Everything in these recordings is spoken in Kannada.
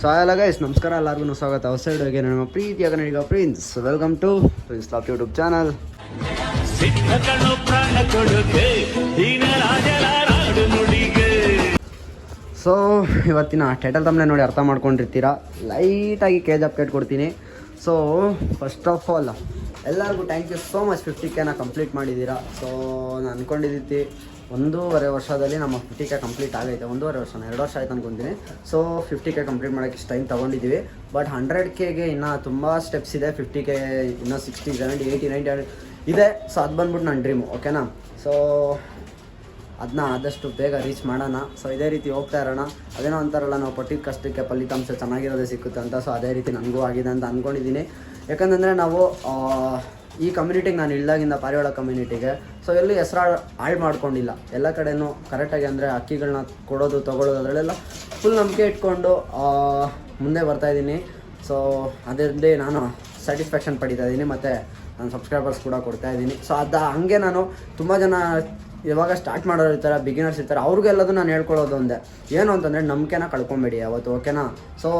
ಸೊ ಎಲ್ಲ ಗೈಸ್ ನಮಸ್ಕಾರ ಎಲ್ಲರಿಗೂ ಸ್ವಾಗತ. ಹೊಸ ವಿಡಿಯೋಗೆ ನಮ್ಮ ಪ್ರೀತಿಯ ಕನ್ನಡಿಗ prince. Welcome to prince laugh YouTube channel. So ಇವತ್ತಿನ ಟೈಟಲ್ ತಮ್ಮನೆ ನೋಡಿ ಅರ್ಥ ಮಾಡ್ಕೊಂಡಿರ್ತೀರಾ? ಲೈಟಾಗಿ ಕೇಜ್ ಅಪ್ಡೇಟ್ ಕೊಡ್ತೀನಿ. ಸೊ ಫಸ್ಟ್ ಆಫ್ ಆಲ್ ಎಲ್ಲರಿಗೂ thank you so much fifty ಕೆನ complete ಮಾಡಿದ್ದೀರಾ? ಸೊ ನಾನು ಅಂದ್ಕೊಂಡಿದ್ದಿ ಒಂದೂವರೆ ವರ್ಷದಲ್ಲಿ ನಮ್ಮ ಫಿಫ್ಟಿ ಕೆ ಕಂಪ್ಲೀಟ್ ಆಗೈತೆ. ಒಂದೂವರೆ ವರ್ಷ ಎರಡು ವರ್ಷ ಆಯ್ತು ಅನ್ಕೊಂತೀನಿ. ಸೊ ಫಿಫ್ಟಿ ಕೆ ಕಂಪ್ಲೀಟ್ ಮಾಡೋಕೆ ಇಷ್ಟು ಟೈಮ್ ತೊಗೊಂಡಿದ್ದೀವಿ. ಬಟ್ ಹಂಡ್ರೆಡ್ ಕೆಗೆ ಇನ್ನೂ ತುಂಬ ಸ್ಟೆಪ್ಸ್ ಇದೆ. ಫಿಫ್ಟಿ ಕೆ ಇನ್ನೂ ಸಿಕ್ಸ್ಟಿ ಸೆವೆಂಟಿ ಏಯ್ಟಿ ನೈಂಟಿ ಇದೆ. ಸೊ ಅದು ಬಂದ್ಬಿಟ್ಟು ನನ್ನ ಡ್ರೀಮು ಓಕೆನಾ ಸೊ ಅದನ್ನ ಆದಷ್ಟು ಬೇಗ ರೀಚ್ ಮಾಡೋಣ. ಸೊ ಇದೇ ರೀತಿ ಹೋಗ್ತಾ ಇರೋಣ. ಅದೇನೋ ಅಂತಾರಲ್ಲ, ನಾವು ಪಟ್ಟಿ ಕಷ್ಟಕ್ಕೆ ಫಲಿತಾಂಶ ಚೆನ್ನಾಗಿರೋದೇ ಸಿಕ್ಕುತ್ತೆ ಅಂತ ಸೊ ಅದೇ ರೀತಿ ನನಗೂ ಆಗಿದೆ ಅಂತ ಅಂದ್ಕೊಂಡಿದ್ದೀನಿ ಯಾಕಂತಂದರೆ ನಾವು ಈ ಕಮ್ಯುನಿಟಿಗೆ ನಾನು ಇಳ್ದಾಗಿಂದ ಪಾರಿವಾಳ ಕಮ್ಯುನಿಟಿಗೆ ಸೊ ಎಲ್ಲೂ ಹೆಸರು ಹಾಳು ಮಾಡ್ಕೊಂಡಿಲ್ಲ. ಎಲ್ಲ ಕಡೆನೂ ಕರೆಕ್ಟಾಗಿ ಅಂದರೆ ಅಕ್ಕಿಗಳನ್ನ ಕೊಡೋದು ತೊಗೊಳೋದು ಅದರಲ್ಲೆಲ್ಲ ಫುಲ್ ನಂಬಿಕೆ ಇಟ್ಕೊಂಡು ಮುಂದೆ ಮುಂದೆ ಬರ್ತಾಯಿದ್ದೀನಿ ಸೊ ಅದರಲ್ಲಿ ನಾನು ಸ್ಯಾಟಿಸ್ಫ್ಯಾಕ್ಷನ್ ಪಡಿತಾ ಇದ್ದೀನಿ ಮತ್ತು ನಾನು ಸಬ್ಸ್ಕ್ರೈಬರ್ಸ್ ಕೂಡ ಕೊಡ್ತಾ ಇದ್ದೀನಿ. ಸೊ ಅದು ಹಾಗೆ ನಾನು ತುಂಬ ಜನ ಇವಾಗ ಸ್ಟಾರ್ಟ್ ಮಾಡೋರು ಇರ್ತಾರೆ ಬಿಗಿನರ್ಸ್ ಇರ್ತಾರೆ, ಅವ್ರಿಗೆಲ್ಲದೂ ನಾನು ಹೇಳ್ಕೊಳ್ಳೋದು ಒಂದೇ. ಏನು ಅಂತಂದರೆ ನಂಬಿಕೆನ ಕಳ್ಕೊಬೇಡಿ ಅವತ್ತು ಓಕೆನಾ ಸೊ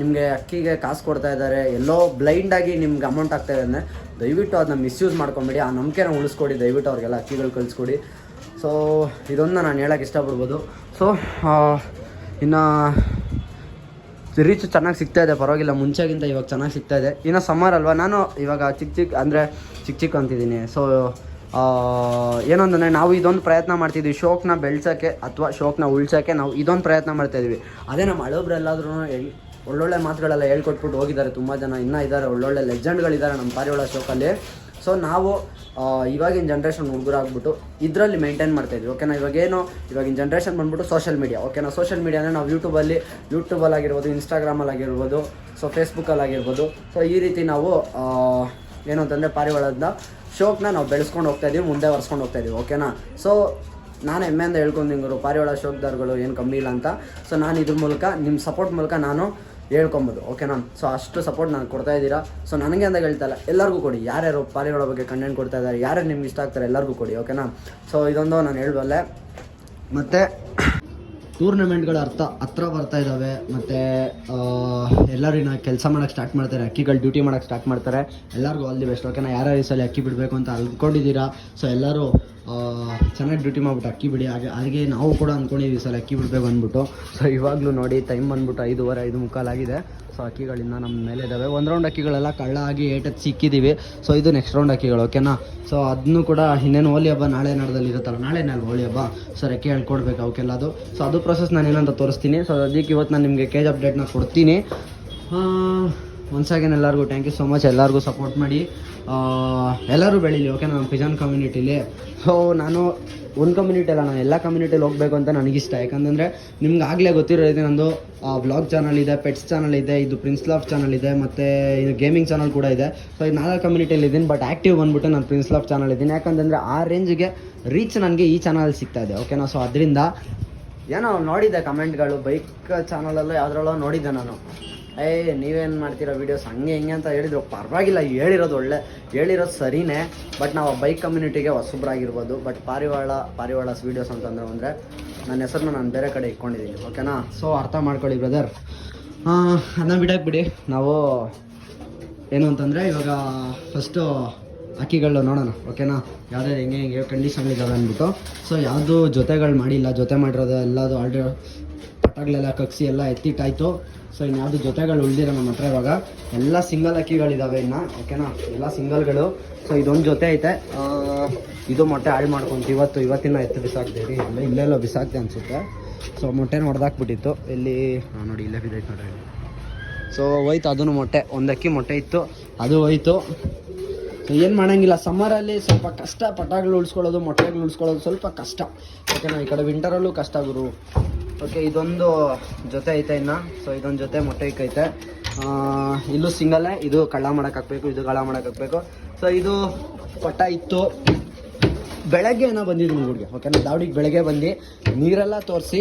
ನಿಮಗೆ ಅಕ್ಕಿಗೆ ಕಾಸು ಕೊಡ್ತಾ ಇದ್ದಾರೆ, ಎಲ್ಲೋ ಬ್ಲೈಂಡಾಗಿ ನಿಮ್ಗೆ ಅಮೌಂಟ್ ಆಗ್ತಾ ಇದೆ ಅಂದರೆ ದಯವಿಟ್ಟು ಅದನ್ನ ಮಿಸ್ಯೂಸ್ ಮಾಡ್ಕೊಬೇಡಿ, ಆ ನಂಬಿಕೆನ ಉಳಿಸ್ಕೊಡಿ, ದಯವಿಟ್ಟು ಅವ್ರಿಗೆಲ್ಲ ಅಕ್ಕಿಗಳು ಕಳಿಸ್ಕೊಡಿ. ಸೊ ಇದೊಂದು ನಾನು ಹೇಳೋಕ್ಕೆ ಇಷ್ಟಪಡ್ಬೋದು. ಸೊ ಇನ್ನು ರೀಚ್ ಚೆನ್ನಾಗಿ ಸಿಗ್ತಾ ಇದೆ, ಪರವಾಗಿಲ್ಲ, ಮುಂಚೆಗಿಂತ ಇವಾಗ ಚೆನ್ನಾಗಿ ಸಿಗ್ತಾ ಇದೆ. ಇನ್ನು ಸಮ್ಮರ್ ಅಲ್ವಾ? ನಾನು ಇವಾಗ ಚಿಕ್ಕ ಚಿಕ್ಕ ಅಂದರೆ ಚಿಕ್ಕ ಚಿಕ್ಕ ಅಂತಿದ್ದೀನಿ. ಸೊ ಏನಂದರೆ ನಾವು ಇದೊಂದು ಪ್ರಯತ್ನ ಮಾಡ್ತಿದ್ವಿ, ಶೋಕ್ನ ಬೆಳ್ಸೋಕ್ಕೆ ಅಥವಾ ಶೋಕ್ನ ಉಳ್ಸೋಕ್ಕೆ ನಾವು ಇದೊಂದು ಪ್ರಯತ್ನ ಮಾಡ್ತಾಯಿದ್ವಿ ಅದೇ ನಮ್ಮ ಹಳಬ್ರೆಲ್ಲಾದ್ರೂ ಒಳ್ಳೊಳ್ಳೆ ಮಾತುಗಳೆಲ್ಲ ಹೇಳ್ಕೊಟ್ಬಿಟ್ಟು ಹೋಗಿದ್ದಾರೆ. ತುಂಬ ಜನ ಇನ್ನೂ ಇದ್ದಾರೆ. ಒಳ್ಳೊಳ್ಳೆ ಲೆಜೆಂಡ್ಗಳಿದ್ದಾರೆ ನಮ್ಮ ಪಾರಿವಾಳ ಶೋಕಲ್ಲಿ. ಸೊ ನಾವು ಇವಾಗಿನ ಜನ್ರೇಷನ್ ಹುಡುಗರಾಗ್ಬಿಟ್ಟು ಇದರಲ್ಲಿ ಮೇಂಟೈನ್ ಮಾಡ್ತಾಯಿದ್ವಿ ಓಕೆನಾ ಇವಾಗೇನು, ಇವಾಗಿನ ಜನ್ರೇಷನ್ ಬಂದ್ಬಿಟ್ಟು ಸೋಷಿಯಲ್ ಮೀಡಿಯಾ ಓಕೆನಾ ಸೋಷಿಯಲ್ ಮೀಡಿಯಾ ಅಂದರೆ ನಾವು ಯೂಟ್ಯೂಬಲ್ಲಿ ಯೂಟ್ಯೂಬಲ್ಲಿ ಆಗಿರ್ಬೋದು ಇನ್ಸ್ಟಾಗ್ರಾಮಲ್ಲಿ ಆಗಿರ್ಬೋದು ಸೊ ಫೇಸ್ಬುಕ್ಕಲ್ಲಿ ಆಗಿರ್ಬೋದು ಸೊ ಈ ರೀತಿ ನಾವು ಏನು ಅಂತಂದರೆ ಪಾರಿವಾಳದ ಶೋಕ್ನ ನಾವು ಬೆಳೆಸ್ಕೊಂಡು ಹೋಗ್ತಾ ಇದೀವಿ, ಮುಂದೆ ಒರೆಸ್ಕೊಂಡು ಹೋಗ್ತಾ ಇದೀವಿ. ಓಕೆನಾ ಸೊ ನಾನು ಹೆಮ್ಮೆಯಿಂದ ಹೇಳ್ಕೊಂಡಿಂಗರು ಪಾರಿವಾಳ ಶೋಕ್ದಾರ್ಗಳು ಏನು ಕಮ್ಮಿ ಇಲ್ಲ ಅಂತ. ಸೊ ನಾನು ಇದ್ರ ಮೂಲಕ ನಿಮ್ಮ ಸಪೋರ್ಟ್ ಮೂಲಕ ನಾನು ಹೇಳ್ಕೊಬೋದು. ಓಕೆನಾ ಸೊ ಅಷ್ಟು ಸಪೋರ್ಟ್ ನಾನು ಕೊಡ್ತಾ ಇದ್ದೀರಾ. ಸೊ ನನಗೆ ಅಂತ ಹೇಳ್ತಾ ಇಲ್ಲ. ಎಲ್ಲರಿಗೂ ಕೊಡಿ. ಯಾರ್ಯಾರು ಪಾಲಿಗಳ ಬಗ್ಗೆ ಕಂಟೆಂಟ್ ಕೊಡ್ತಾ ಇದ್ದಾರೆ, ಯಾರ್ಯಾರು ನಿಮ್ಗೆ ಇಷ್ಟ ಆಗ್ತಾರೆ ಎಲ್ಲರಿಗೂ ಕೊಡಿ ಓಕೆನಾ ಸೊ ಇದೊಂದು ನಾನು ಹೇಳಬಲ್ಲೆ. ಮತ್ತು ಟೂರ್ನಮೆಂಟ್ಗಳ ಅರ್ಥ ಹತ್ರ ಬರ್ತಾ ಇದ್ದಾವೆ ಮತ್ತು ಎಲ್ಲರೂ ಇನ್ನು ಕೆಲಸ ಮಾಡೋಕ್ಕೆ ಸ್ಟಾರ್ಟ್ ಮಾಡ್ತಾರೆ, ಅಕ್ಕಿಗಳು ಡ್ಯೂಟಿ ಮಾಡೋಕ್ಕೆ ಸ್ಟಾರ್ಟ್ ಮಾಡ್ತಾರೆ. ಎಲ್ಲರಿಗೂ ಆಲ್ ದಿ ಬೆಸ್ಟ್ ಓಕೆನಾ ಯಾರ್ಯಾರು ಈ ಸಲ ಅಕ್ಕಿ ಬಿಡಬೇಕು ಅಂತ ಅಂದ್ಕೊಂಡಿದ್ದೀರಾ ಸೊ ಎಲ್ಲರೂ ಚೆನ್ನಾಗಿ ಡ್ಯೂಟಿ ಮಾಡ್ಬಿಟ್ಟು ಅಕ್ಕಿ ಬಿಡಿ. ಹಾಗೆ ಹಾಗೆ ನಾವು ಕೂಡ ಅಂದ್ಕೊಂಡಿದ್ವಿ ಸರ್, ಅಕ್ಕಿ ಬಿಡಬೇಕು ಅಂದ್ಬಿಟ್ಟು. ಸೊ ಇವಾಗಲೂ ನೋಡಿ ಟೈಮ್ ಬಂದ್ಬಿಟ್ಟು ಐದುವರೆ, ಐದು ಮುಕ್ಕಾಲಾಗಿದೆ ಸೊ ಅಕ್ಕಿಗಳಿಂದ ನಮ್ಮ ಮೇಲೆ ಇದ್ದಾವೆ ಒಂದು ರೌಂಡ್ ಅಕ್ಕಿಗಳೆಲ್ಲ ಕಳ್ಳ ಆಗಿ ಏಟತ್ತು ಸಿಕ್ಕಿದ್ದೀವಿ ಸೊ ಇದು ನೆಕ್ಸ್ಟ್ ರೌಂಡ್ ಅಕ್ಕಿಗಳು ಓಕೆನಾ ಸೊ ಅದನ್ನು ಕೂಡ ಇನ್ನೇನು ಹೋಲಿ ಹಬ್ಬ ನಾಳೆ ನಡೆದಲ್ಲಿ ಇರುತ್ತಲ್ಲ ನಾಳೆ ನಾಳೆ ಹೋಲಿ ಹಬ್ಬ? ಸರ್ ಅಕ್ಕಿ ಹೇಳ್ಕೊಡ್ಬೇಕು ಅವಕ್ಕೆಲ್ಲ ಅದು. ಸೊ ಅದು ಪ್ರೊಸೆಸ್ ನಾನು ಏನಂತ ತೋರಿಸ್ತೀನಿ. ಸೊ ಅದಕ್ಕೆ ಇವತ್ತು ನಾನು ನಿಮಗೆ ಕೇಜ್ ಅಪ್ಡೇಟ್ನ ಕೊಡ್ತೀನಿ. ಒನ್ಸ್ ಅಗೇನ್ ಎಲ್ಲರಿಗೂ ಥ್ಯಾಂಕ್ ಯು ಸೊ ಮಚ್ ಎಲ್ಲರಿಗೂ ಸಪೋರ್ಟ್ ಮಾಡಿ. ಎಲ್ಲರೂ ಬೆಳೀಲಿ ಓಕೆ ನಾನು ಪಿಜಾನ್ ಕಮ್ಯುನಿಟಿಲಿ ಸೊ ನಾನು ಒಂದು ಕಮ್ಯುನಿಟಿ ಅಲ್ಲ, ನಾನು ಎಲ್ಲ ಕಮ್ಯುನಿಟಿಲಿ ಹೋಗಬೇಕು ಅಂತ ನನಗಿಷ್ಟ. ಯಾಕಂತಂದರೆ ನಿಮ್ಗೆ ಆಗಲೇ ಗೊತ್ತಿರೋ ರೀತಿ ನಂದು ಬ್ಲಾಗ್ ಚಾನಲ್ ಇದೆ ಪೆಟ್ಸ್ ಚಾನಲ್ ಇದೆ, ಇದು ಪ್ರಿನ್ಸ್ ಲಾಫ್ ಚಾನಲ್ ಇದೆ, ಮತ್ತು ಇದು ಗೇಮಿಂಗ್ ಚಾನಲ್ ಕೂಡ ಇದೆ. ಸೊ ಇದು ನಾಲ್ಕು ಕಮ್ಯುನಿಟಿಯಲ್ಲಿ ಇದ್ದೀನಿ ಬಟ್ ಆ್ಯಕ್ಟಿವ್ ಬಂದ್ಬಿಟ್ಟು ನಾನು ಪ್ರಿನ್ಸ್ ಲಾಫ್ ಚಾನಲ್ ಇದ್ದೀನಿ. ಯಾಕಂತಂದರೆ ಆ ರೇಂಜ್ಗೆ ರೀಚ್ ನನಗೆ ಈ ಚಾನಲ್ ಸಿಗ್ತಾ ಇದೆ ಓಕೆನಾ ಸೊ ಅದರಿಂದ ಏನೋ ನೋಡಿದ್ದೆ ಕಮೆಂಟ್ಗಳು ಬೈಕ್ ಚಾನಲಲ್ಲೂ ಯಾವುದ್ರಲ್ಲೋ ನೋಡಿದ್ದೆ ನಾನು. ಏ, ನೀವೇನು ಮಾಡ್ತೀರಾ ವೀಡಿಯೋಸ್ ಹಂಗೆ ಹಿಂಗೆ ಅಂತ ಹೇಳಿದ್ರು. ಪರವಾಗಿಲ್ಲ, ಹೇಳಿರೋದು ಒಳ್ಳೆ, ಹೇಳಿರೋದು ಸರಿನೇ. ಬಟ್ ನಾವು ಬೈಕ್ ಕಮ್ಯುನಿಟಿಗೆ ಹೊಸಬ್ರಾಗಿರ್ಬೋದು. ಬಟ್ ಪಾರಿವಾಳ ಪಾರಿವಾಳಸ್ ವೀಡಿಯೋಸ್ ಅಂತಂದ್ರೆ ಅಂದರೆ ನನ್ನ ಹೆಸರನ್ನ ನಾನು ಬೇರೆ ಕಡೆ ಇಟ್ಕೊಂಡಿದ್ದೀನಿ. ಓಕೆನಾ ಸೊ ಅರ್ಥ ಮಾಡ್ಕೊಳ್ಳಿ ಬ್ರದರ್ ಅದನ್ನ ಬಿಡಕ್ಕೆ ಬಿಡಿ. ನಾವು ಏನು ಅಂತಂದರೆ ಇವಾಗ ಫಸ್ಟು ಅಕ್ಕಿಗಳು ನೋಡೋಣ. ಓಕೆನಾ ಯಾವುದೇ ಹೆಂಗೆ ಹೆಂಗೆ ಕಂಡೀಷನ್ ಇದ್ದಾವೆ ಅಂದ್ಬಿಟ್ಟು. ಸೊ ಯಾವುದು ಜೊತೆಗಳು ಮಾಡಿಲ್ಲ, ಜೊತೆ ಮಾಡಿರೋದು ಎಲ್ಲದು ಆಲ್ರೆಡಿ ಪಟಾಗ್ಲೆಲ್ಲ ಕಗ್ಸಿ ಎಲ್ಲ ಎತ್ತಿಟ್ಟಾಯ್ತು. ಸೊ ಇನ್ಯಾವುದು ಜೊತೆಗಳು ಉಳಿದಿರ ನಮ್ಮ ಹತ್ರ ಇವಾಗ. ಎಲ್ಲ ಸಿಂಗಲ್ ಅಕ್ಕಿಗಳಿದ್ದಾವೆ ಇನ್ನು ಓಕೆನಾ ಎಲ್ಲ ಸಿಂಗಲ್ಗಳು. ಸೊ ಇದೊಂದು ಜೊತೆ ಐತೆ. ಇದು ಮೊಟ್ಟೆ ಹಾಳು ಮಾಡ್ಕೊಂತ ಇವತ್ತು, ಇವತ್ತಿನ ಎತ್ತು ಬಿಸಾಕ್ತೀವಿ ಇಲ್ಲೇ ಇಲ್ಲೆಲ್ಲೋ ಬಿಸಾಕ್ತೆ ಅನಿಸುತ್ತೆ. ಸೊ ಮೊಟ್ಟೆನ ಹೊಡೆದಾಕ್ಬಿಟ್ಟಿತ್ತು ಇಲ್ಲಿ ನೋಡಿ, ಇಲ್ಲೇ ಬಿದ್ದೈತೆ ನೋಡ್ರಿ. ಸೊ ಹೋಯ್ತು ಅದನ್ನು ಮೊಟ್ಟೆ. ಒಂದು ಅಕ್ಕಿ ಮೊಟ್ಟೆ ಇತ್ತು. ಅದು ಹೋಯ್ತು. ಸೊ ಏನು ಮಾಡೋಂಗಿಲ್ಲ. ಸಮ್ಮರಲ್ಲಿ ಸ್ವಲ್ಪ ಕಷ್ಟ ಪಟಾಗಳು ಉಳಿಸ್ಕೊಳ್ಳೋದು, ಮೊಟ್ಟೆಗಳು ಉಳಿಸ್ಕೊಳ್ಳೋದು ಸ್ವಲ್ಪ ಕಷ್ಟ. ಓಕೆನಾ ಈ ಕಡೆ ವಿಂಟರಲ್ಲೂ ಕಷ್ಟ ಗುರು. ಓಕೆ ಇದೊಂದು ಜೊತೆ ಐತೆ ಇನ್ನು. ಸೊ ಇದೊಂದು ಜೊತೆ ಮೊಟ್ಟೆ ಇಕ್ಕೈತೆ. ಇಲ್ಲೂ ಸಿಂಗಲ್ಲೇ ಇದು ಕಳ್ಳ ಮಾಡೋಕೆ ಹಾಕ್ಬೇಕು, ಇದು ಕಳ್ಳ ಮಾಡೋಕೆ ಹಾಕ್ಬೇಕು. ಸೊ ಇದು ಪಟ್ಟ ಇತ್ತು. ಬೆಳಗ್ಗೆ ಏನೋ ಬಂದಿದ್ದೀನಿ ಹುಡುಗಿ ಓಕೆನಾ ದಾವಡಿಗೆ ಬೆಳಗ್ಗೆ ಬಂದು. ನೀರೆಲ್ಲ ತೋರಿಸಿ,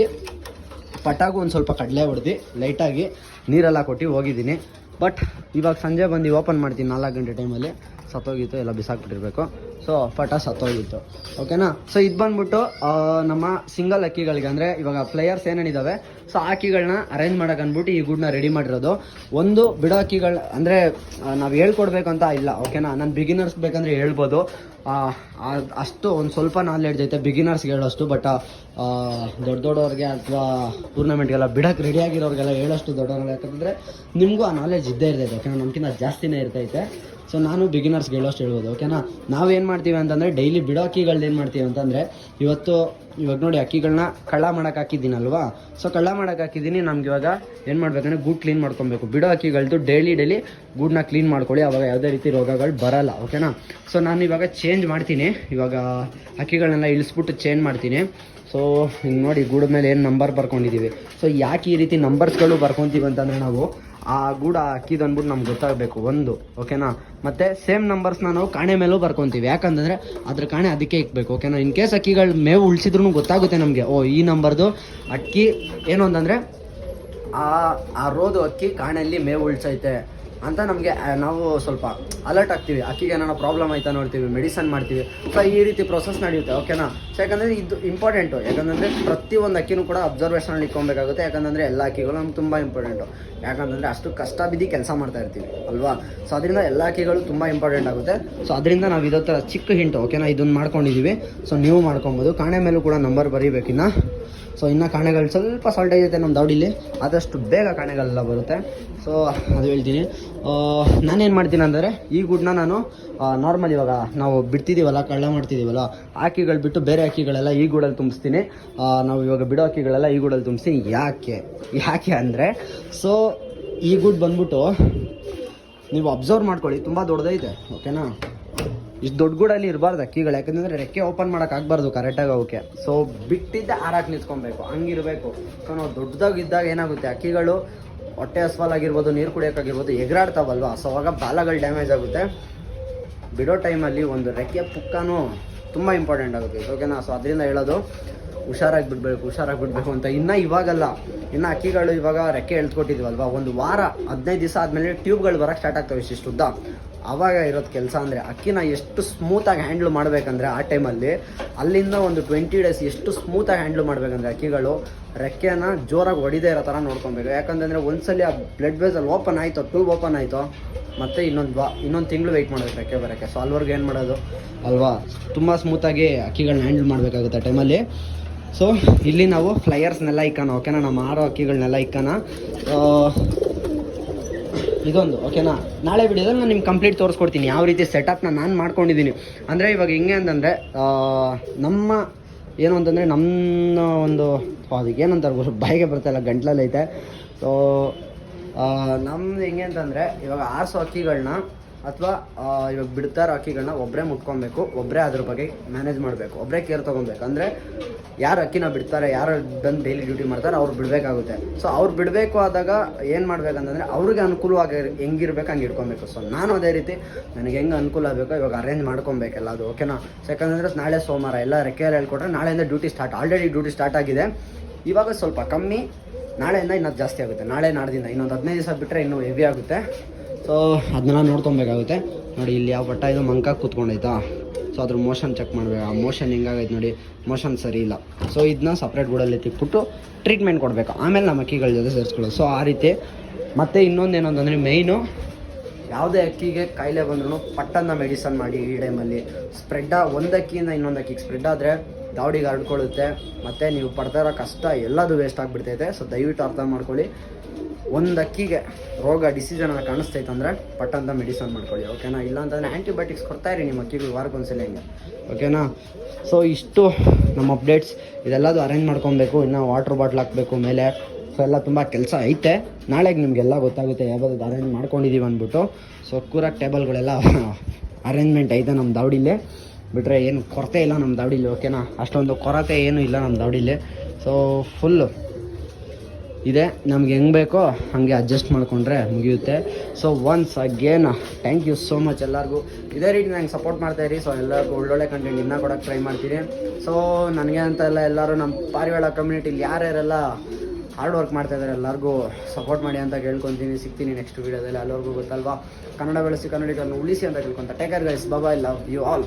ಪಟಾಗೂ ಒಂದು ಸ್ವಲ್ಪ ಕಡಲೆ ಹೊಡೆದು ಲೈಟಾಗಿ ನೀರೆಲ್ಲ ಕೊಟ್ಟು ಹೋಗಿದ್ದೀನಿ. ಬಟ್ ಇವಾಗ ಸಂಜೆ ಬಂದು ಓಪನ್ ಮಾಡ್ತೀನಿ ನಾಲ್ಕು ಗಂಟೆ ಟೈಮಲ್ಲಿ ಸತ್ತೋಗಿತ್ತು, ಎಲ್ಲ ಬಿಸಾಕ್ಬಿಟ್ಟಿರ್ಬೇಕು. ಸೊ ಪಟ ಸತ್ತೋಗಿತ್ತು. ಓಕೆನಾ ಸೊ ಇದು ಬಂದ್ಬಿಟ್ಟು ನಮ್ಮ ಸಿಂಗಲ್ ಅಕ್ಕಿಗಳಿಗೆ, ಅಂದರೆ ಇವಾಗ ಪ್ಲೇಯರ್ಸ್ ಏನೇನಿದ್ದಾವೆ ಸೊ ಆ ಅಕ್ಕಿಗಳನ್ನ ಅರೇಂಜ್ ಮಾಡೋಕೆ ಅಂದ್ಬಿಟ್ಟು ಈ ಗುಡ್ನ ರೆಡಿ ಮಾಡಿರೋದು. ಒಂದು ಬಿಡೋ ಅಕ್ಕಿಗಳು, ಅಂದರೆ ನಾವು ಅಂತ ಇಲ್ಲ ಓಕೆನಾ ನಾನು ಬಿಗಿನರ್ಸ್ ಬೇಕಂದ್ರೆ ಹೇಳ್ಬೋದು. ಅಷ್ಟು ಒಂದು ಸ್ವಲ್ಪ ನಾಲೆಡ್ಜ್ ಐತೆ ಬಿಗಿನರ್ಸ್ಗೆ ಹೇಳೋಷ್ಟು ಬಟ್ ದೊಡ್ಡ ದೊಡ್ಡವ್ರಿಗೆ ಅಥವಾ ಟೂರ್ನಮೆಂಟ್ಗೆಲ್ಲ ಬಿಡೋಕ್ಕೆ ರೆಡಿ ಆಗಿರೋರಿಗೆಲ್ಲ ಹೇಳೋಷ್ಟು ದೊಡ್ಡವ್ರಿಗೆ ಯಾಕಂದರೆ, ನಿಮಗೂ ಆ ನಾಲೆಡ್ಜ್ ಇದ್ದೇ ಇರ್ತೈತೆ ಓಕೆನಾ ನಮ್ಗಿಂತ ಜಾಸ್ತಿನೇ ಇರ್ತೈತೆ. ಸೊ ನಾನು ಬಿಗಿನರ್ಸ್ಗೆ ಹೇಳೋಷ್ಟು ಹೇಳ್ಬೋದು ಓಕೆನಾ ನಾವೇನು ಮಾಡ್ತೀವಿ ಅಂತಂದರೆ ಡೈಲಿ ಬಿಡೋ ಅಕ್ಕಿಗಳ್ದು ಏನು ಮಾಡ್ತೀವಿ ಅಂತಂದರೆ, ಇವತ್ತು, ಇವಾಗ ನೋಡಿ ಅಕ್ಕಿಗಳನ್ನ ಕಳ್ಳ ಮಾಡೋಕೆ ಹಾಕಿದ್ದೀನಲ್ವಾ? ಸೊ ಕಳ್ಳ ಮಾಡೋಕೆ ಹಾಕಿದ್ದೀನಿ. ನಮ್ಗೆ ಇವಾಗ ಏನು ಮಾಡ್ಬೇಕಂದ್ರೆ, ಗೂಡ್ ಕ್ಲೀನ್ ಮಾಡ್ಕೊಬೇಕು. ಬಿಡೋ ಅಕ್ಕಿಗಳದ್ದು ಡೈಲಿ ಡೈಲಿ ಗೂಡನ್ನ ಕ್ಲೀನ್ ಮಾಡ್ಕೊಳ್ಳಿ. ಅವಾಗ ಯಾವುದೇ ರೀತಿ ರೋಗಗಳು ಬರಲ್ಲ ಓಕೆನಾ ಸೊ ನಾನು ಇವಾಗ ಚೇಂಜ್ ಮಾಡ್ತೀನಿ. ಇವಾಗ ಅಕ್ಕಿಗಳನ್ನೆಲ್ಲ ಇಳಿಸ್ಬಿಟ್ಟು ಚೇಂಜ್ ಮಾಡ್ತೀನಿ. ಸೊ ಹಿಂಗೆ ನೋಡಿ, ಗೂಡ ಮೇಲೆ ಏನು ನಂಬರ್ ಬರ್ಕೊಂಡಿದ್ದೀವಿ ಸೊ ಯಾಕೆ ಈ ರೀತಿ ನಂಬರ್ಸ್ಗಳು ಬರ್ಕೊತೀವಿ ಅಂತಂದರೆ ನಾವು ಆ ಗೂಡ ಅಕ್ಕಿದು ಅಂದ್ಬಿಟ್ಟು ನಮ್ಗೆ ಗೊತ್ತಾಗಬೇಕು, ಒಂದು ಓಕೆನಾ ಮತ್ತು ಸೇಮ್ ನಂಬರ್ಸ್ನ ನಾವು ಕಾಣೆ ಮೇಲೂ ಬರ್ಕೊತೀವಿ. ಯಾಕಂತಂದರೆ ಅದ್ರ ಕಾಣೆ ಅದಕ್ಕೆ ಇಕ್ಬೇಕು ಓಕೆನಾ ಇನ್ ಕೇಸ್ ಅಕ್ಕಿಗಳು ಮೇವು ಉಳಿಸಿದ್ರು ಗೊತ್ತಾಗುತ್ತೆ ನಮಗೆ, ಓ, ಈ ನಂಬರ್ದು ಅಕ್ಕಿ, ಏನು ಅಂತಂದರೆ, ಆ ಆ ರೋದು ಅಕ್ಕಿ ಕಾಣೆಯಲ್ಲಿ ಮೇವು ಉಳ್ಸೈತೆ. ಅಂತ ನಮಗೆ ನಾವು ಸ್ವಲ್ಪ ಅಲರ್ಟ್ ಆಗ್ತೀವಿ. ಅಕ್ಕಿಗೆ ಏನಾರ ಪ್ರಾಬ್ಲಮ್ ಆಯ್ತಾ ನೋಡ್ತೀವಿ ಮೆಡಿಸನ್ ಮಾಡ್ತೀವಿ. ಸೊ ಈ ರೀತಿ ಪ್ರೊಸೆಸ್ ನಡೆಯುತ್ತೆ ಓಕೆನಾ ಸೊ ಯಾಕಂದರೆ ಇದು ಇಂಪಾರ್ಟೆಂಟು ಯಾಕಂದರೆ ಪ್ರತಿಯೊಂದು ಅಕ್ಕಿನೂ ಕೂಡ ಅಬ್ಸರ್ವೇಷನಲ್ಲಿ ಇಟ್ಕೊಬೇಕಾಗುತ್ತೆ. ಯಾಕಂದರೆ ಎಲ್ಲ ಅಕ್ಕಿಗಳು ನಮ್ಗೆ ತುಂಬ ಇಂಪಾರ್ಟೆಂಟು ಯಾಕಂತಂದರೆ ಅಷ್ಟು ಕಷ್ಟ ಬಿದ್ದು ಕೆಲಸ ಮಾಡ್ತಾ ಇರ್ತೀವಿ, ಅಲ್ವಾ? ಸೊ ಅದರಿಂದ ಎಲ್ಲ ಅಕ್ಕಿಗಳು ತುಂಬ ಇಂಪಾರ್ಟೆಂಟ್ ಆಗುತ್ತೆ. ಸೊ ಅದರಿಂದ ನಾವು ಇದೋ ಥರ ಚಿಕ್ಕ ಹಿಂಟು ಓಕೆನಾ ಇದನ್ನು ಮಾಡ್ಕೊಂಡಿದ್ದೀವಿ ಸೊ ನೀವು ಮಾಡ್ಕೊಬೋದು. ಕಾಣೆ ಮೇಲೂ ಕೂಡ ನಂಬರ್ ಬರೀಬೇಕಿನ್ನ. ಸೊ ಇನ್ನು ಕಾಣೆಗಳು ಸ್ವಲ್ಪ ಸಾಲ್ಟ್ ಐತೆ ನಮ್ಮ ದೌಡಿಲಿ ಆದಷ್ಟು ಬೇಗ ಕಾಣೆಗಳೆಲ್ಲ ಬರುತ್ತೆ. ಸೊ ಅದು ಹೇಳ್ತೀನಿ. ನಾನೇನು ಮಾಡ್ತೀನಿ ಅಂದರೆ, ಈ ಗುಡ್ನ ನಾನು ನಾರ್ಮಲ್ ಇವಾಗ ನಾವು ಬಿಡ್ತಿದ್ದೀವಲ್ಲ ಕಳ್ಳ ಮಾಡ್ತಿದ್ದೀವಲ್ಲ ಆಕಿಗಳು ಬಿಟ್ಟು ಬೇರೆ ಹಕ್ಕಿಗಳೆಲ್ಲ ಈ ಗೂಡಲ್ಲಿ ತುಂಬಿಸ್ತೀನಿ. ನಾವು ಇವಾಗ ಬಿಡೋ ಹಕ್ಕಿಗಳೆಲ್ಲ ಈ ಗೂಡಲ್ಲಿ ತುಂಬಿಸ್ತೀನಿ. ಯಾಕೆ? ಯಾಕೆ ಅಂದರೆ ಸೊ ಈ ಗುಡ್ ಬಂದ್ಬಿಟ್ಟು ನೀವು ಅಬ್ಸರ್ವ್ ಮಾಡ್ಕೊಳ್ಳಿ. ತುಂಬ ದೊಡ್ಡದೈತೆ ಓಕೆನಾ ಇಷ್ಟು ದೊಡ್ಡ ಗೂಡಲ್ಲಿ ಇರಬಾರ್ದು ಅಕ್ಕಿಗಳು. ಯಾಕಂದ್ರೆ ರೆಕ್ಕೆ ಓಪನ್ ಮಾಡಕ್ ಆಗಬಾರ್ದು ಕರೆಕ್ಟಾಗಿ ಅವಕ್ಕೆ ಸೊ ಬಿಟ್ಟಿದ್ದೆ ಆರಾಕ್ ನಿಂತ್ಕೊಬೇಕು. ಹಂಗಿರ್ಬೇಕು. ಸೊ ನಾವು ದೊಡ್ಡದಾಗಿದ್ದಾಗ ಏನಾಗುತ್ತೆ? ಅಕ್ಕಿಗಳು ಹೊಟ್ಟೆ ಹಸ್ವಾಲಾಗಿರ್ಬೋದು ನೀರು ಕುಡಿಯೋಕ್ಕಾಗಿರ್ಬೋದು ಎಗರಾಡ್ತಾವಲ್ವಾ? ಸೊ ಅವಾಗ ಬಾಲಗಳು ಡ್ಯಾಮೇಜ್ ಆಗುತ್ತೆ. ಬಿಡೋ ಟೈಮಲ್ಲಿ ಒಂದು ರೆಕ್ಕೆ ಪುಕ್ಕನೂ ತುಂಬ ಇಂಪಾರ್ಟೆಂಟ್ ಆಗುತ್ತೆ. ಓಕೆನಾ? ಸೊ ಅದರಿಂದ ಹೇಳೋದು ಹುಷಾರಾಗಿ ಬಿಡಬೇಕು ಹುಷಾರಾಗಿ ಬಿಡಬೇಕು ಅಂತ. ಇನ್ನು ಇವಾಗಲ್ಲ. ಇನ್ನು ಅಕ್ಕಿಗಳು ಇವಾಗ ರೆಕ್ಕೆ ಎಳ್ದುಕೊಟ್ಟಿದ್ವಲ್ವ? ಒಂದು ವಾರ, ಹದಿನೈದು ದಿವಸ ಆದಮೇಲೆ ಟ್ಯೂಬ್ಗಳು ಬರೋಕ್ಕೆ ಸ್ಟಾರ್ಟ್ ಆಗ್ತವೆ ಇಷ್ಟಿಷ್ಟು ಉದ್ದ ಆವಾಗ ಇರೋದು ಕೆಲಸ ಅಂದರೆ ಅಕ್ಕಿನ ಎಷ್ಟು ಸ್ಮೂತಾಗಿ ಹ್ಯಾಂಡ್ಲ್ ಮಾಡಬೇಕಂದ್ರೆ ಆ ಟೈಮಲ್ಲಿ ಅಲ್ಲಿಂದ ಒಂದು ಟ್ವೆಂಟಿ ಡೇಸ್ ಎಷ್ಟು ಸ್ಮೂತಾಗಿ ಹ್ಯಾಂಡ್ಲ್ ಮಾಡಬೇಕಂದ್ರೆ ಅಕ್ಕಿಗಳು ರೆಕ್ಕೆನ ಜೋರಾಗಿ ಹೊಡಿದೇ ಇರೋ ಥರ ನೋಡ್ಕೊಬೇಕು. ಯಾಕಂತಂದರೆ ಒಂದ್ಸಲಿ ಆ ಬ್ಲಡ್ ವೇಸಲ್ಲಿ ಓಪನ್ ಆಯಿತು ಟ್ಯೂಬ್ ಓಪನ್ ಆಯಿತು, ಮತ್ತೆ ಇನ್ನೊಂದು ವಾ ಇನ್ನೊಂದು ತಿಂಗಳು ವೆಯ್ಟ್ ಮಾಡಬೇಕು ರೆಕ್ಕೆ ಬರೋಕ್ಕೆ. ಸೊ ಅಲ್ವರ್ಗೆ ಏನು ಮಾಡೋದು? ಅಲ್ವಾ? ತುಂಬ ಸ್ಮೂತಾಗಿ ಅಕ್ಕಿಗಳನ್ನ ಹ್ಯಾಂಡಲ್ ಮಾಡಬೇಕಾಗುತ್ತೆ ಆ ಟೈಮಲ್ಲಿ ಸೊ ಇಲ್ಲಿ ನಾವು ಫ್ಲೈಯರ್ಸ್ನೆಲ್ಲ ಇಕ್ಕೋಣ ಓಕೆನಾ ನಮ್ಮ ಆರೋ ಅಕ್ಕಿಗಳನ್ನೆಲ್ಲ ಇಕ್ಕೋಣ. ಇದೊಂದು ಓಕೆನಾ ನಾಳೆ ವಿಡಿಯೋದಲ್ಲಿ ನಾನು ನಿಮ್ಗೆ ಕಂಪ್ಲೀಟ್ ತೋರಿಸ್ಕೊಡ್ತೀನಿ, ಯಾವ ರೀತಿ ಸೆಟಪ್ನ ನಾನು ಮಾಡ್ಕೊಂಡಿದ್ದೀನಿ. ಅಂದರೆ ಇವಾಗ ಹೆಂಗೆ ಅಂತಂದರೆ ನಮ್ಮ, ಏನು ಅಂತಂದರೆ ನಮ್ಮ ಒಂದು ಅದಕ್ಕೆ ಏನಂತಾರೆ ಬಾಯಿಗೆ ಬರ್ತಾಯಿಲ್ಲ ಗಂಟ್ಲಲ್ಲಿ ಐತೆ. ಸೊ ನಮ್ದು ಹೆಂಗೆ ಅಂತಂದರೆ, ಇವಾಗ ಆರಿಸೋ ಅಕ್ಕಿಗಳನ್ನ ಅಥವಾ ಇವಾಗ ಬಿಡ್ತಾರೋ ಅಕ್ಕಿಗಳನ್ನ ಒಬ್ಬರೇ ಮುಟ್ಕೊಬೇಕು ಒಬ್ಬರೇ ಅದ್ರ ಬಗ್ಗೆ ಮ್ಯಾನೇಜ್ ಮಾಡಬೇಕು ಒಬ್ಬರೇ ಕೇರ್ ತೊಗೊಬೇಕು. ಅಂದರೆ ಯಾರು ಅಕ್ಕಿನ ಬಿಡ್ತಾರೆ, ಯಾರು ಬಂದು ಡೈಲಿ ಡ್ಯೂಟಿ ಮಾಡ್ತಾರೆ, ಅವ್ರು ಬಿಡಬೇಕಾಗುತ್ತೆ. ಸೊ ಅವ್ರು ಬಿಡಬೇಕು ಆದಾಗ ಏನು ಮಾಡ್ಬೇಕಂತಂದರೆ ಅವ್ರಿಗೆ ಅನುಕೂಲವಾಗಿ ಹೆಂಗಿರ್ಬೇಕು ಹಂಗೆ ಇಟ್ಕೊಬೇಕು. ಸೊ ನಾನು ಅದೇ ರೀತಿ ನನಗೆ ಹೆಂಗೆ ಅನುಕೂಲ ಆಗಬೇಕು, ಇವಾಗ ಅರೇಂಜ್ ಮಾಡ್ಕೊಬೇಕಲ್ಲ ಅದು ಓಕೆನಾ ಯಾಕಂದರೆ ನಾಳೆ ಸೋಮವಾರ ಎಲ್ಲ ರೆಕ್ಕೆಯಲ್ಲಿ ಹೇಳ್ಕೊಟ್ರೆ ನಾಳೆಯಿಂದ duty start already duty start ಆಗಿದೆ. ಇವಾಗ ಸ್ವಲ್ಪ ಕಮ್ಮಿ, ನಾಳೆಯಿಂದ ಇನ್ನೊಂದು ಜಾಸ್ತಿ ಆಗುತ್ತೆ. ನಾಳೆ ನಾಡ್ದಿಂದ ಇನ್ನೊಂದು ಹದಿನೈದು ದಿವಸ ಬಿಟ್ಟರೆ ಇನ್ನೂ ಹೆವಿ ಆಗುತ್ತೆ. ಸೊ ಅದನ್ನೆಲ್ಲ ನೋಡ್ಕೊಬೇಕಾಗುತ್ತೆ. ನೋಡಿ, ಇಲ್ಲಿ ಯಾವ ಬಟ್ಟ ಇದು ಮಂಕಾಗಿ ಕೂತ್ಕೊಂಡೈತಾ? ಸೊ ಅದ್ರ ಮೋಷನ್ ಚೆಕ್ ಮಾಡಬೇಕು. ಆ ಮೋಷನ್ ಹೆಂಗಾಗೈತೆ ನೋಡಿ ಮೋಷನ್ ಸರಿ ಇಲ್ಲ. ಸೊ ಇದನ್ನ ಸಪ್ರೇಟ್ ಗೂಡಲ್ಲಿ ತಿಕ್ಬಿಟ್ಟು ಟ್ರೀಟ್ಮೆಂಟ್ ಕೊಡಬೇಕು. ಆಮೇಲೆ ನಮ್ಮ ಅಕ್ಕಿಗಳ ಜೊತೆ ಸೇರಿಸ್ಕೊಳ್ಳೋದು. ಸೊ ಆ ರೀತಿ. ಮತ್ತು ಇನ್ನೊಂದೇನು ಅಂತಂದರೆ ಮೇಯ್ನು ಯಾವುದೇ ಅಕ್ಕಿಗೆ ಕಾಯಿಲೆ ಬಂದ್ರೂ ಪಟ್ಟನ್ನ ಮೆಡಿಸನ್ ಮಾಡಿ ಈ ಟೈಮಲ್ಲಿ ಸ್ಪ್ರೆಡ್ ಒಂದು ಅಕ್ಕಿಯಿಂದ ಇನ್ನೊಂದು ಅಕ್ಕಿಗೆ ಸ್ಪ್ರೆಡ್ ಆದರೆ ದಾವಡಿಗೆ ಹರಡ್ಕೊಳ್ಳುತ್ತೆ. ಮತ್ತು ನೀವು ಪಡ್ತಾ ಇರೋ ಕಷ್ಟ ಎಲ್ಲದು ವೇಸ್ಟ್ ಆಗಿಬಿಡ್ತೈತೆ. ಸೊ ದಯವಿಟ್ಟು ಅರ್ಥ ಮಾಡ್ಕೊಳ್ಳಿ. ಒಂದು ಅಕ್ಕಿಗೆ ರೋಗ ಡಿಸೀಸ್ ಏನಾದ್ರು ಕಾಣಿಸ್ತೈತೆ ಅಂದರೆ ಪಟ್ಟಂತ ಮೆಡಿಸನ್ ಮಾಡ್ಕೊಳ್ಳಿ ಓಕೆನಾ ಇಲ್ಲ ಅಂತಂದರೆ ಆ್ಯಂಟಿಬಯೋಟಿಕ್ಸ್ ಇರಿ ನಿಮ್ಮ ಅಕ್ಕಿಗೆ ವಾರಕ್ಕೊಂದ್ಸಲ ಹಿಂಗೆ ಓಕೆನಾ ಸೊ ಇಷ್ಟು ನಮ್ಮ ಅಪ್ಡೇಟ್ಸ್ ಇದೆಲ್ಲದು ಅರೇಂಜ್ ಮಾಡ್ಕೊಬೇಕು, ಇನ್ನು ವಾಟ್ರ್ ಬಾಟ್ಲ್ ಹಾಕಬೇಕು ಮೇಲೆ. ಸೊ ಎಲ್ಲ ತುಂಬ ಕೆಲಸ ಐತೆ. ನಾಳೆಗೆ ನಿಮಗೆಲ್ಲ ಗೊತ್ತಾಗುತ್ತೆ ಯಾವ್ದು ಅರೇಂಜ್ ಮಾಡ್ಕೊಂಡಿದ್ದೀವಿ ಅಂದ್ಬಿಟ್ಟು. ಸೊ ಕೂರಕ್ಕೆ ಟೇಬಲ್ಗಳೆಲ್ಲ ಅರೇಂಜ್ಮೆಂಟ್ ಐತೆ ನಮ್ಮ ದಾವಡಿಲಿ. ಬಿಟ್ಟರೆ ಏನು ಕೊರತೆ ಇಲ್ಲ ನಮ್ಮ ದಾವಡಿಲಿ ಓಕೆನಾ ಅಷ್ಟೊಂದು ಕೊರತೆ ಏನೂ ಇಲ್ಲ ನಮ್ಮ ದಾವಡಿಲಿ. ಸೊ ಫುಲ್ಲು ಇದೆ. ನಮ್ಗೆ ಹೆಂಗೆ ಬೇಕೋ ಹಾಗೆ ಅಡ್ಜಸ್ಟ್ ಮಾಡಿಕೊಂಡ್ರೆ ಮುಗಿಯುತ್ತೆ. So once again thank you so much ಎಲ್ಲರಿಗೂ. ಇದೇ ರೀತಿ ನಂಗೆ ಸಪೋರ್ಟ್ ಮಾಡ್ತಾ ಇರಿ. ಸೊ ಎಲ್ಲರಿಗೂ ಒಳ್ಳೊಳ್ಳೆ ಕಂಟೆಂಟ್ ಇನ್ನೂ ಕೊಡೋಕ್ಕೆ ಟ್ರೈ ಮಾಡ್ತೀನಿ. ಸೊ ನನಗೆ ಅಂತ ಎಲ್ಲ ಎಲ್ಲರೂ ನಮ್ಮ ಪಾರಿವಾಳ ಕಮ್ಯುನಿಟಿಲಿ ಯಾರ್ಯಾರೆಲ್ಲ ಹಾರ್ಡ್ ವರ್ಕ್ ಮಾಡ್ತಾ ಇದ್ದಾರೆ ಎಲ್ಲರಿಗೂ ಸಪೋರ್ಟ್ ಮಾಡಿ ಅಂತ ಕೇಳ್ಕೊತೀನಿ. ಸಿಗ್ತೀನಿ ನೆಕ್ಸ್ಟ್ ವೀಡಿಯೋದಲ್ಲಿ ಎಲ್ಲರಿಗೂ ಗೊತ್ತಲ್ವಾ? ಕನ್ನಡ ಬೆಳೆಸಿ ಕನ್ನಡಿಗರನ್ನು ಉಳಿಸಿ ಅಂತ ಕೇಳ್ಕೊಂತ. ಟೇಕರ್ ಗೈಸ್ ಬಾಬಾ ಲವ್ ಯು ಆಲ್